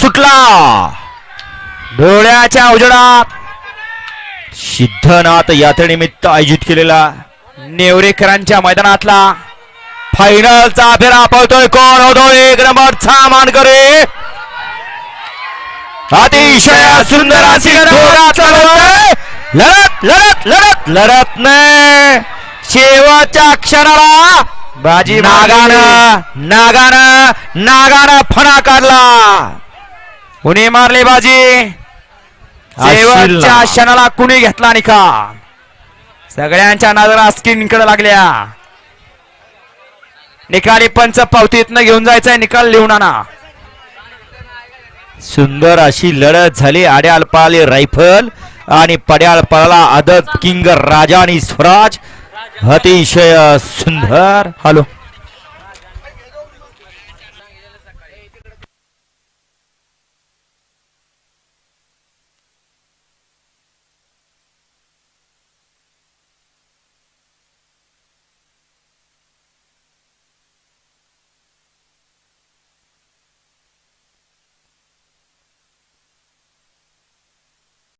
सुटला. डोळ्याच्या उजडात सिद्धनाथ यात्रेनिमित्त आयोजित केलेला नेवरेकरांच्या मैदानातला फायनलचा फेरा पळतोय कोण? होतो एक नंबरचा मानकरी अतिशय सुंदर अशी लढत लढत लढत लढत लढत नाही. शेवटच्या क्षणाला बाजी नागानं नागानं नागानं फणा काढला. कुणी मारली बाजी. शेवटच्या क्षणाला कुणी घेतला निकाल सगळ्यांच्या नजरा स्क्रीनकडे लागल्या. निकाली पंच पावतीतनं घेऊन जायचंय निकाल लिहून आणा सुंदर अशी लढत झाली. आड्याल पळाली रायफल आणि पड्याल पळाला आदत किंग राजा आणि स्वराज. अतिशय सुंदर. हॅलो.